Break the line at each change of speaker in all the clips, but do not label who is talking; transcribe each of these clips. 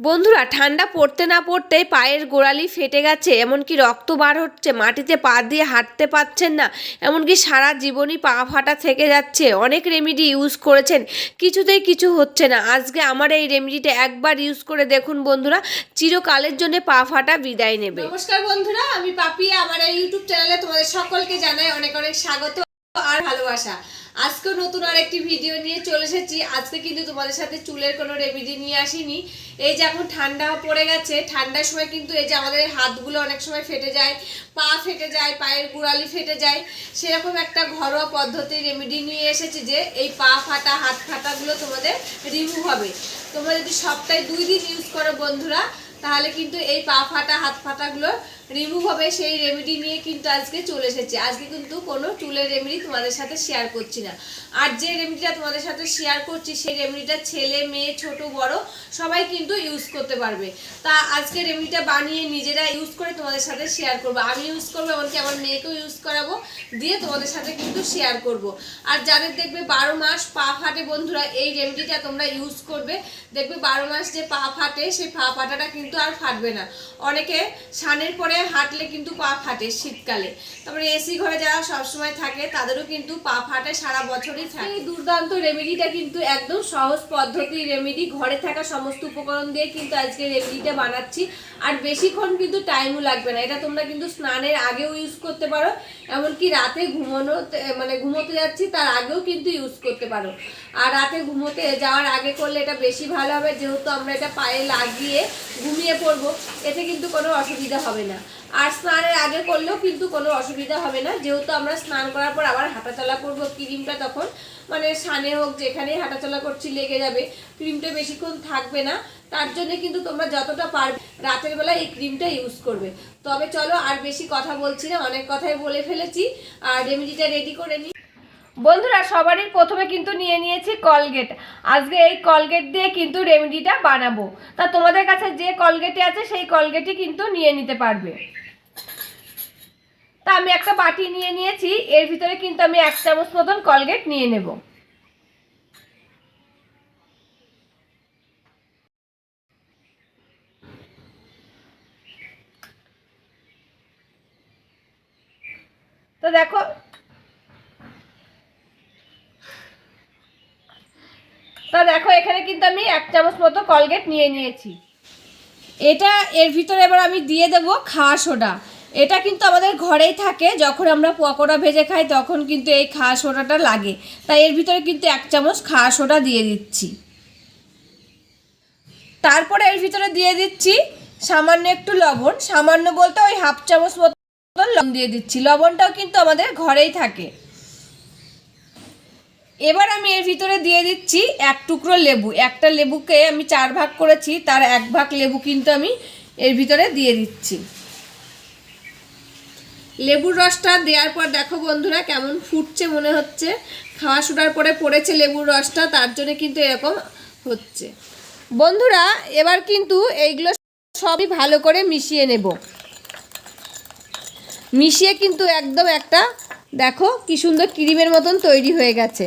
বন্ধুরা, ঠান্ডা পড়তে না পড়তেই পায়ের গোড়ালি ফেটে গেছে, এমনকি রক্ত বার হচ্ছে, মাটিতে পা দিয়ে হাঁটতে পারছেন না, এমনকি সারা জীবনই পা ফাটা থেকে যাচ্ছে। অনেক রেমিডি ইউজ করেছেন, কিছুতেই কিছু হচ্ছে না। আজকে আমার এই রেমিডিটা একবার ইউজ করে দেখুন বন্ধুরা, চিরকালের জন্য পা ফাটা বিদায় নেবে।
নমস্কার বন্ধুরা, আমি পাপিয়া, আমার ইউটিউব চ্যানেলে তোমাদের সকলকে জানাই অনেক অনেক স্বাগত। আর ভালোবাসা। আজকে নতুন আর একটি ভিডিও নিয়ে চলে এসেছি। আজকে কিন্তু তোমাদের সাথে চুলের কোনো রেমেডি নিয়ে আসিনি। এই যে এখন ঠান্ডা পড়ে গেছে। ঠান্ডার সময় কিন্তু এই যে আমাদের হাতগুলো অনেক সময় ফেটে যায়, পা ফেটে যায়, পায়ের গোড়ালি ফেটে যায়, সেরকম একটা ঘরোয়া পদ্ধতির রেমেডি নিয়ে এসেছি যে এই পা ফাটা, হাত ফাটাগুলো তোমাদের রিমুভ হবে। তোমরা যদি সপ্তাহে দুই দিন ইউজ করো বন্ধুরা, তাহলে কিন্তু এই পা ফাটা, হাত ফাটাগুলো রিমুভ হবে সেই রেমেডি নিয়ে কিন্তু আজকে চলে এসেছি। আজকে কিন্তু কোনো চুলের রেমেডি তোমাদের সাথে শেয়ার করছি না। আর যে রেমেডিটা তোমাদের সাথে শেয়ার করছি, সেই রেমেডিটা ছেলে, মেয়ে, ছোট, বড়, সবাই কিন্তু ইউজ করতে পারবে। তা আজকে রেমেডিটা বানিয়ে নিজেরা ইউজ করে তোমাদের সাথে শেয়ার করব। আমি ইউজ করব, এমনকি আমার মেয়েকেও ইউজ করাবো, দিয়ে তোমাদের সাথে কিন্তু শেয়ার করব। আর যাদের দেখবে বারো মাস পা ফাটে বন্ধুরা, এই রেমেডিটা তোমরা ইউজ করবে। দেখবে বারো মাস যে পা ফাটে, সেই পা ফাটাটা কিন্তু আর ফাটবে না। অনেকে সানের পরে হাঁটলে কিন্তু পা ফাটে শীতকালে। তারপরে এসি ঘরে যারা সবসময় থাকে, তাদেরও কিন্তু পা ফাটে সারা বছরই থাকে। এই দুর্দান্ত রেমেডিটা কিন্তু একদম সহজ পদ্ধতি। রেমেডি ঘরে থাকা সমস্ত উপকরণ দিয়ে কিন্তু আজকে রেমেডিটা বানাচ্ছি। আর বেশিক্ষণ কিন্তু টাইমও লাগবে না। এটা তোমরা কিন্তু স্নানের আগেও ইউজ করতে পারো। এমনকি রাতে ঘুমানো মানে ঘুমোতে যাচ্ছি, তার আগেও কিন্তু ইউজ করতে পারো। আর রাতে ঘুমোতে যাওয়ার আগে করলে এটা বেশি ভালো হবে। যেহেতু আমরা এটা পায়ে লাগিয়ে ঘুমিয়ে পড়ব, এতে কিন্তু কোনো অসুবিধা হবে না। আর স্নানের আগে করলেও কিন্তু কোনো অসুবিধা হবে না। যেহেতু আমরা স্নান করার পর আবার হাঁটাচলা করব ক্রিমটা তখন। মানে সানে হোক যেখানে হাঁটাচলা করছি, লেগে যাবে, ক্রিমটা বেশিক্ষণ থাকবে না। তার জন্য কিন্তু তোমরা যতটা পারবে রাতের বেলা এই ক্রিমটা ইউজ করবে। তবে চলো আর বেশি কথা বলছি না, অনেক কথাই বলে ফেলেছি। আর রেমেডিটা রেডি করে নিই বন্ধুরা, সবারই প্রথমে কিন্তু নিয়ে নিয়েছি কলগেট। আজকে এই কলগেট দিয়ে কিন্তু রেমেডিটা বানাবো। তা তোমাদের কাছে যে কলগেটে আছে, সেই কলগেটই কিন্তু নিয়ে নিতে পারবে। তা আমি একটা বাটি নিয়ে নিয়েছি, এর ভিতরে কিন্তু আমি এক চামচ মতন কলগেট নিয়ে নেব। তো দেখো, তা দেখো এখানে কিন্তু আমি এক চামচ মতো কলগেট নিয়ে নিয়েছি। এটা এর ভিতরে এবার আমি দিয়ে দেব খাওয়া সোডা। এটা কিন্তু আমাদের ঘরেই থাকে, যখন আমরা পকোড়া ভেজে খাই তখন কিন্তু এই খাওয়া সোডাটা লাগে। তাই এর ভিতরে কিন্তু এক চামচ খাওয়া সোডা দিয়ে দিচ্ছি। তারপরে এর ভিতরে দিয়ে দিচ্ছি সামান্য একটু লবণ। সামান্য বলতে ওই হাফ চামচ মতো লবণ দিয়ে দিচ্ছি। লবণটাও কিন্তু আমাদের ঘরেই থাকে। এবার আমি এর ভিতরে দিয়ে দিচ্ছি এক টুকরো লেবু। একটা লেবুকে আমি চার ভাগ করেছি, তার এক ভাগ লেবু কিন্তু আমি এর ভিতরে দিয়ে দিচ্ছি। লেবুর রসটা দেওয়ার পর দেখো বন্ধুরা কেমন ফুটছে মনে হচ্ছে। খাওয়া শুটার পরে পড়েছে লেবুর রসটা, তার জন্য কিন্তু এরকম হচ্ছে। বন্ধুরা, এবার কিন্তু এইগুলো সবই ভালো করে মিশিয়ে নেব। মিশিয়ে কিন্তু একদম একটা, দেখো কি সুন্দর ক্রিমের মতন তৈরি হয়ে গেছে।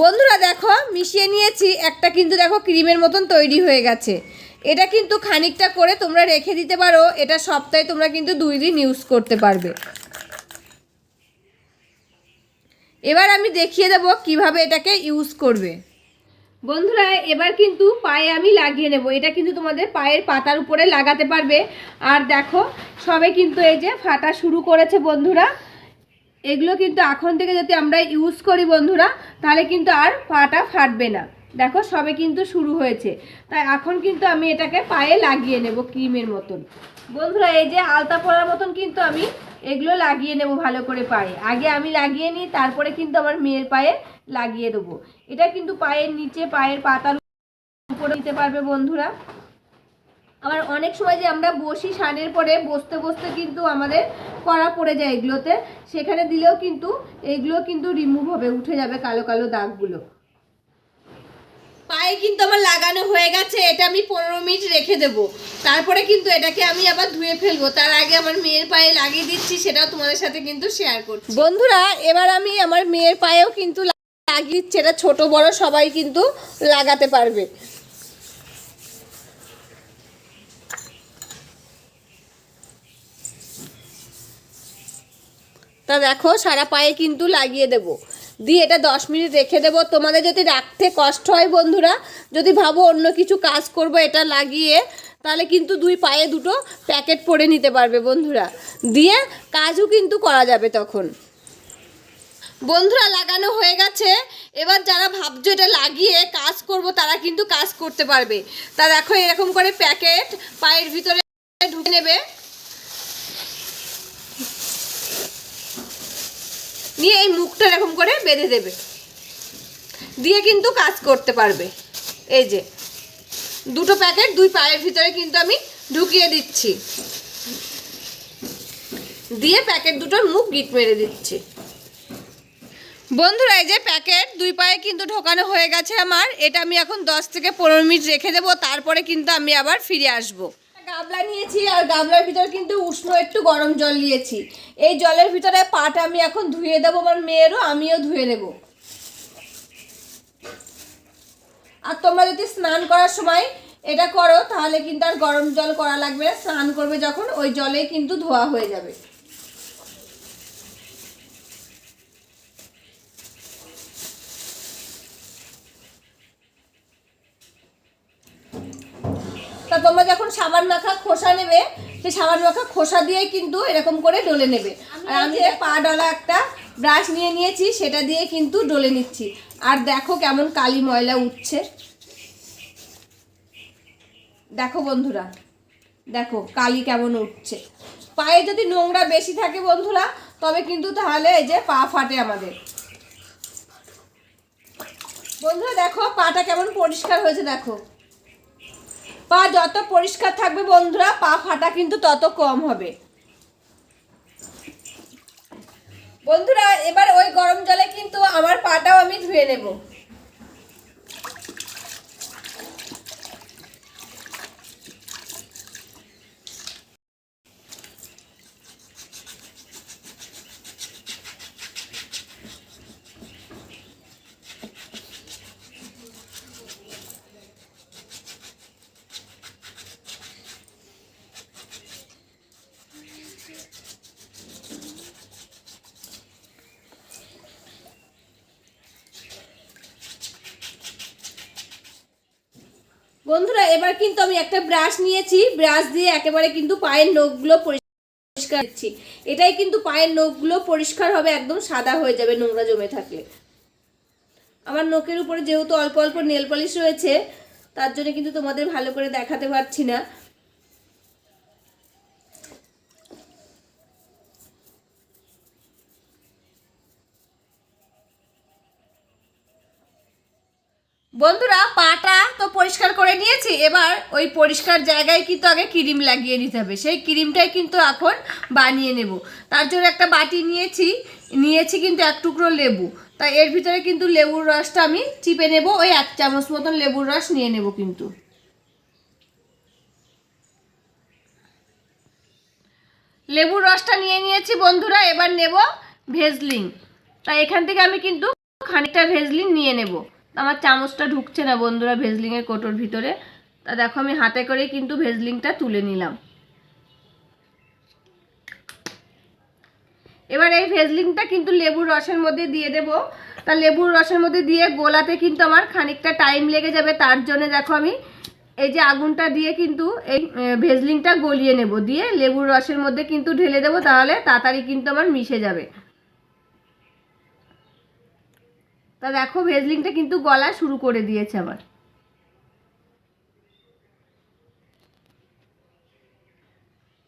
বন্ধুরা দেখো, মিশিয়ে নিয়েছি। একটা কিন্তু দেখো ক্রিমের মতন তৈরি হয়ে গেছে। এটা কিন্তু খানিকটা করে তোমরা রেখে দিতে পারো। এটা সপ্তাহে তোমরা কিন্তু দুই দিন ইউজ করতে পারবে। এবার আমি দেখিয়ে দেবো কীভাবে এটাকে ইউজ করবে। বন্ধুরা, এবার কিন্তু পায়ে আমি লাগিয়ে নেব। এটা কিন্তু তোমাদের পায়ের পাতার উপরে লাগাতে পারবে। আর দেখো, সবে কিন্তু এই যে ফাটা শুরু করেছে বন্ধুরা। এগুলো কিন্তু এখন থেকে যদি আমরা ইউজ করি বন্ধুরা, তাহলে কিন্তু আর পাটা ফাটবে না। দেখো, সবে কিন্তু শুরু হয়েছে। তাই এখন কিন্তু আমি এটাকে পায়ে লাগিয়ে নেব ক্রিমের মতন। বন্ধুরা, এই যে আলতা পরার মতন কিন্তু আমি এগুলো লাগিয়ে নেব ভালো করে পায়ে। আগে আমি লাগিয়ে নিই, তারপরে কিন্তু আমার মেয়ের পায়ে লাগিয়ে দেবো। এটা কিন্তু পায়ের নিচে, পায়ের পাতার উপরে দিতে পারবে বন্ধুরা। আবার অনেক সময় যে আমরা বসি সানের পরে বসতে বসতে কিন্তু আমাদের কড়া পড়ে যায় এগুলোতে। সেখানে দিলেও কিন্তু এগুলো কিন্তু রিমুভ হবে উঠে যাবে কালো কালো দাগগুলো। পায়ে কিন্তু আমার লাগানো হয়ে গেছে এটা আমি পনেরো মিনিট রেখে দেব। তারপরে কিন্তু এটাকে আমি আবার ধুয়ে ফেলব। তার আগে আমার মেয়ের পায়ে লাগিয়ে দিচ্ছি সেটাও তোমাদের সাথে কিন্তু শেয়ার করছি। বন্ধুরা এবার আমি আমার মেয়ের পায়েও কিন্তু লাগিয়েছে এটা ছোটো বড় সবাই কিন্তু লাগাতে পারবে। তা দেখো, সারা পায়ে কিন্তু লাগিয়ে দেব। দিয়ে এটা দশ মিনিট রেখে দেবো। তোমাদের যদি রাখতে কষ্ট হয় বন্ধুরা, যদি ভাবো অন্য কিছু কাজ করব এটা লাগিয়ে, তাহলে কিন্তু দুই পায়ে দুটো প্যাকেট পরে নিতে পারবে বন্ধুরা। দিয়ে কাজও কিন্তু করা যাবে তখন। বন্ধুরা, লাগানো হয়ে গেছে। এবার যারা ভাবছ এটা লাগিয়ে কাজ করব, তারা কিন্তু কাজ করতে পারবে। তা দেখো, এরকম করে প্যাকেট পায়ের ভিতরে ঢুকে নেবে নিয়ে এই মুখটা এরকম করে বেঁধে দেবে। দিয়ে কিন্তু কাজ করতে পারবে। এই যে, দুটো প্যাকেট দুই পায়ের ভিতরে কিন্তু আমি ঢুকিয়ে দিচ্ছি। দিয়ে প্যাকেট দুটোর মুখ গিট মেরে দিচ্ছি। বন্ধুরা, এই যে প্যাকেট দুই পায়ে কিন্তু ঢোকানো হয়ে গেছে আমার। এটা আমি এখন দশ থেকে পনেরো মিনিট রেখে দেবো, তারপরে কিন্তু আমি আবার ফিরে আসব। গামলা নিয়েছি আর গামলার ভিতরে কিন্তু উষ্ণ একটু গরম জল নিয়েছি। এই জলের ভিতরে পাটা আমি এখন ধুয়ে দেবো, আমার মেয়েরও, আমিও ধুয়ে নেব। আর তোমরা যদি স্নান করার সময় এটা করো, তাহলে কিন্তু আর গরম জল করা লাগবে স্নান করবে যখন, ওই জলেই কিন্তু ধোয়া হয়ে যাবে। তোমরা যখন সাবান মাখা খোসা নেবে, সেই সাবান মাখা খোসা দিয়েই কিন্তু এরকম করে ডলে নেবে। আর আমি পা ডলা একটা ব্রাশ নিয়ে নিয়েছি, সেটা দিয়ে কিন্তু ডলে নিচ্ছি। আর দেখো কেমন কালি ময়লা উঠছে। দেখো বন্ধুরা, দেখো কালি কেমন উঠছে। পায়ে যদি নোংরা বেশি থাকে বন্ধুরা, তবে কিন্তু তাহলে এই যে পা ফাটে আমাদের। বন্ধুরা দেখো, পাটা কেমন পরিষ্কার হয়েছে, দেখো। পা যত পরিষ্কার থাকবে বন্ধুরা, পা ফাটা কিন্তু তত কম হবে। বন্ধুরা, এবার ওই গরম জলে কিন্তু আমার পাটাও আমি ধুয়ে নেব। বন্ধুরা, এবার কিন্তু আমি একটা ব্রাশ নিয়েছি। ব্রাশ দিয়ে একেবারে কিন্তু পায়ের নখগুলো পরিষ্কার দিচ্ছি এটাই কিন্তু পায়ের নখগুলো পরিষ্কার হবে, একদম সাদা হয়ে যাবে নোংরা জমে থাকলে। আমার নখের উপরে যেহেতু অল্প অল্প নেল পলিশ রয়েছে, তার জন্য কিন্তু তোমাদের ভালো করে দেখাতে পারছি না। বন্ধুরা, পাটা পরিষ্কার করে নিয়েছি। এবার ওই পরিষ্কার জায়গায় কিন্তু আগে ক্রিম লাগিয়ে নিতে হবে। সেই ক্রিমটাই কিন্তু এখন বানিয়ে নেব। তার জন্য একটা বাটি নিয়েছি। নিয়েছি কিন্তু এক টুকরো লেবু। তাই এর ভিতরে কিন্তু লেবুর রসটা আমি চিপে নেব। ওই এক চামচ মতন লেবুর রস নিয়ে নেব কিন্তু। লেবুর রসটা নিয়ে নিয়েছি বন্ধুরা। এবার নেব ভেজলিং। তাই এখান থেকে আমি কিন্তু খানিকটা ভেজলিন নিয়ে নেব। আমার চামচটা ঢুকছে না বন্ধুরা ভেজলিংয়ের কোটোর ভিতরে। তা দেখো আমি হাতে করে কিন্তু ভেজলিংটা তুলে নিলাম। এবার এই ভেজলিংটা কিন্তু লেবুর রসের মধ্যে দিয়ে দেব। তা লেবুর রসের মধ্যে দিয়ে গোলাতে কিন্তু আমার খানিকটা টাইম লেগে যাবে, তার জন্য দেখো আমি এই যে আগুনটা দিয়ে কিন্তু এই ভেজলিংটা গলিয়ে নেব। দিয়ে লেবুর রসের মধ্যে কিন্তু ঢেলে দেবো, তাহলে তাড়াতাড়ি কিন্তু আমার মিশে যাবে। তা দেখো ভেজলিংটা কিন্তু গলা শুরু করে দিয়েছে আমার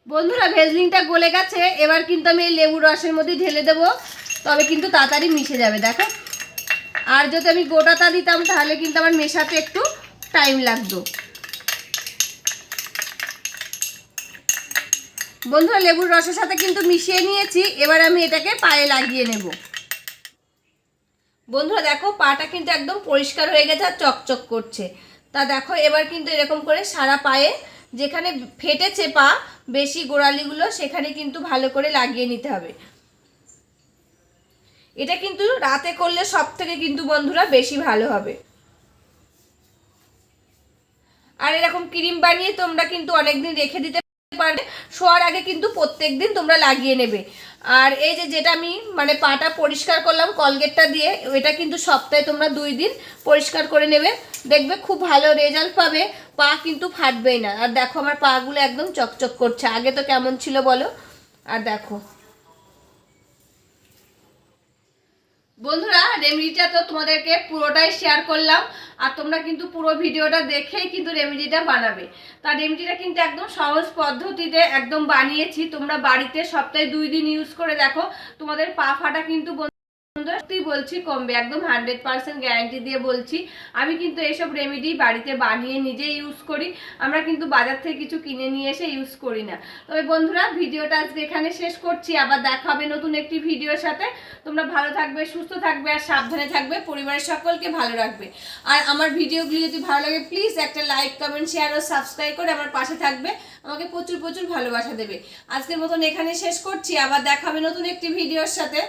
বন্ধুরা ভেজলিংটা গলে গেছে, এবার কিন্তু আমি এই লেবুর রসের মধ্যে ঢেলে দেবো, তবে কিন্তু তাড়াতাড়ি মিশে যাবে, দেখো। আর যদি আমি গোটাটা দিতাম, তাহলে কিন্তু আমার মেশাতে একটু টাইম লাগতো। বন্ধুরা, লেবুর রসের সাথে কিন্তু মিশিয়ে নিয়েছি, এবার আমি এটাকে পায়ে লাগিয়ে নেব। বন্ধুরা দেখো, পাটা কিন্তু একদম পরিষ্কার হয়ে গেছে আর চকচক করছে। তা দেখো, এবার কিন্তু এরকম করে সারা পায়ে যেখানে ফেটেছে পা, বেশি গোড়ালিগুলো সেখানে কিন্তু ভালো করে লাগিয়ে নিতে হবে।
এটা কিন্তু রাতে করলে সব থেকে কিন্তু বন্ধুরা বেশি ভালো হবে। আর এরকম ক্রিম বানিয়ে তোমরা কিন্তু অনেকদিন রেখে দিতে পারবে শোয়ার আগে কিন্তু প্রত্যেক দিন তোমরা লাগিয়ে নেবে। আর এই যে যেটা আমি মানে পাটা পরিষ্কার করলাম কলগেটটা দিয়ে, এটা কিন্তু সপ্তাহে তোমরা দুই দিন পরিষ্কার করে নেবে। দেখবে খুব ভালো রেজাল্ট পাবে, পা কিন্তু ফাটবেই না। আর দেখো আমার পাগুলো একদম চকচক করছে। আগে তো কেমন ছিল বলো? আর দেখো। বন্ধুরা রেমেডিটা তো তোমাদেরকে পুরোটাই শেয়ার করলাম, আর তোমরা কিন্তু পুরো ভিডিওটা দেখেই কিন্তু রেমেডিটা বানাবে। তার রেমেডিটা কিন্তু একদম সহজ পদ্ধতিতে একদম বানিয়েছি, তোমরা বাড়িতে সপ্তাহে দুই দিন ইউজ করে দেখো, তোমাদের পা ফাটা কিন্তু সত্যি বলছি, কমবে, একদম হান্ড্রেড পার্সেন্ট গ্যারান্টি দিয়ে বলছি। আমি কিন্তু এইসব রেমেডি বাড়িতে বানিয়ে নিজে ইউজ করি। আমরা কিন্তু বাজার থেকে কিছু কিনে নিয়ে এসে ইউজ করি না। তবে বন্ধুরা, ভিডিওটা আজকে এখানে শেষ করছি। আবার দেখা হবে নতুন একটি ভিডিওর সাথে। তোমরা ভালো থাকবে, সুস্থ থাকবে আর সাবধানে থাকবে। পরিবারের সকলকে ভালো রাখবে। আর আমার ভিডিওগুলি যদি ভালো লাগে প্লিজ একটা লাইক কমেন্ট শেয়ার ও সাবস্ক্রাইব করে আমার পাশে থাকবে। আমাকে প্রচুর প্রচুর ভালোবাসা দেবে। আজকের মতন এখানে শেষ করছি। আবার দেখা হবে নতুন একটি ভিডিওর সাথে।